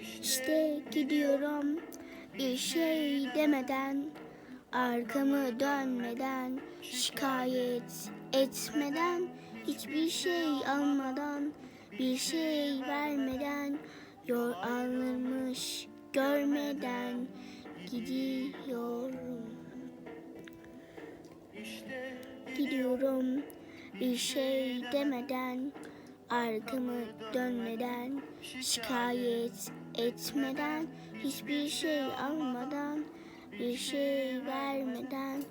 İşte gidiyorum. Bir şey demeden Arkamı dönmeden Şikayet etmeden Hiçbir şey almadan Bir şey vermeden Yol alırmış görmeden Gidiyorum. Gidiyorum. Bir şey demeden Arkamı dönmeden Şikayet etmeden Hiçbir şey almadan Bir şey vermeden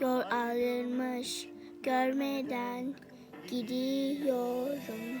Yol alırmış görmeden Gidiyorum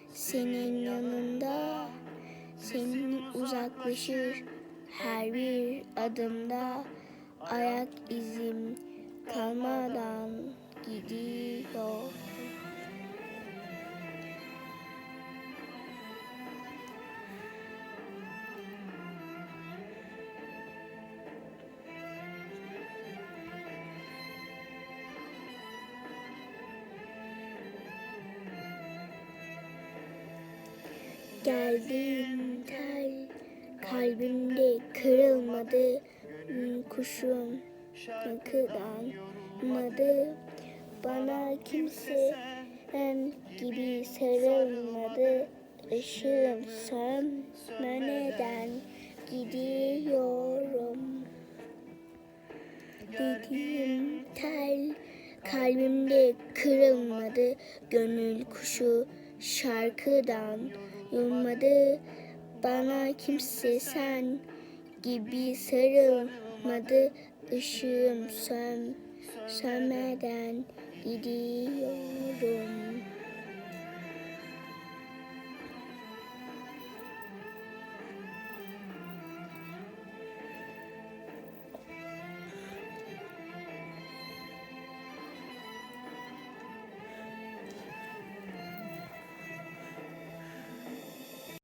senin yanında Senin uzaklaşır her bir adımda. Ayak izim kalmadan gidiyor Geldiğin tel kalbimde kırılmadı. Gül Kuşum yankılanmadı Bana kimse ben gibi sarılmadı. Işığım sönmeden gidiyorum? Dediğim tel kalbimde kırılmadı. Gönül kuşu şarkıdan yılmadı Bana kimse sen gibi sarılmadı. Işığım sön, sönmeden gidiyorum